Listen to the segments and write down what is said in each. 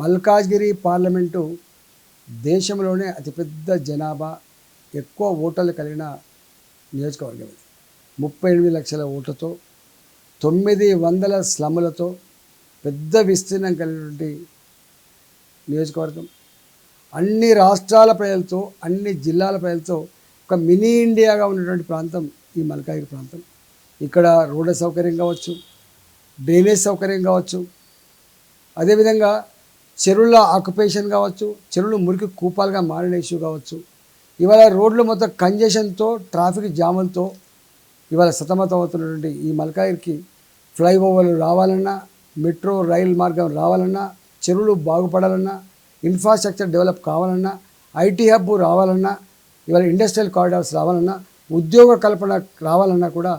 Malkajgiri parliament దేశంలోనే అతిపెద్ద జనాభా ఎక్కువ ఓటర్లు కలిగిన నియోజకవర్గం ఇది. ముప్పై ఎనిమిది లక్షల ఓట్లతో తొమ్మిది వందల స్లమ్లతో పెద్ద విస్తీర్ణం కలిగినటువంటి నియోజకవర్గం. అన్ని రాష్ట్రాల ప్రజలతో అన్ని జిల్లాల ప్రజలతో ఒక మినీ ఇండియాగా ఉన్నటువంటి ప్రాంతం ఈ మల్కాగిరి ప్రాంతం. ఇక్కడ రోడ్ల సౌకర్యం కావచ్చు డ్రైనేజ్ సౌకర్యం కావచ్చు. అదేవిధంగా చెరువుల ఆక్యుపేషన్ కావచ్చు చెరువులు మురికి కూపాలుగా మారిన ఇష్యూ కావచ్చు. ఇవాళ రోడ్లు మొత్తం కంజెషన్తో ట్రాఫిక్ జాములతో ఇవాళ సతమతం అవుతున్నటువంటి ఈ మల్కాగిరికి ఫ్లైఓవర్లు రావాలన్నా మెట్రో రైలు మార్గం రావాలన్నా చెరువులు బాగుపడాలన్నా ఇన్ఫ్రాస్ట్రక్చర్ డెవలప్ కావాలన్నా ఐటీ హబ్ రావాలన్నా ఇవాళ ఇండస్ట్రియల్ కారిడార్స్ రావాలన్నా ఉద్యోగ కల్పన రావాలన్నా కూడా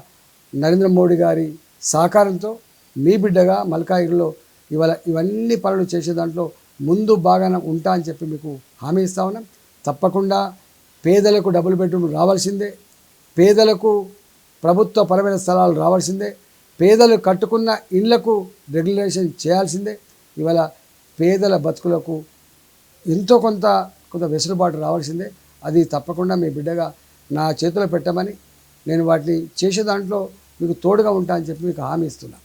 నరేంద్ర మోడీ గారి సహకారంతో మీ బిడ్డగా మల్కాగిరిలో ఇవాళ ఇవన్నీ పనులు చేసే దాంట్లో ముందు బాగానే ఉంటా అని చెప్పి మీకు హామీ ఇస్తా ఉన్నాం. తప్పకుండా పేదలకు డబుల్ బెడ్రూమ్ రావాల్సిందే. పేదలకు ప్రభుత్వ పరమైన స్థలాలు రావాల్సిందే. పేదలు కట్టుకున్న ఇళ్ళకు రెగ్యులేషన్ చేయాల్సిందే. ఇవాళ పేదల బతుకులకు ఎంతో కొంత కొంత వెసులుబాటు రావాల్సిందే. అది తప్పకుండా మీ బిడ్డగా నా చేతిలో పెట్టమని నేను వాటిని చేసే దాంట్లో మీకు తోడుగా ఉంటా అని చెప్పి మీకు హామీ ఇస్తున్నాను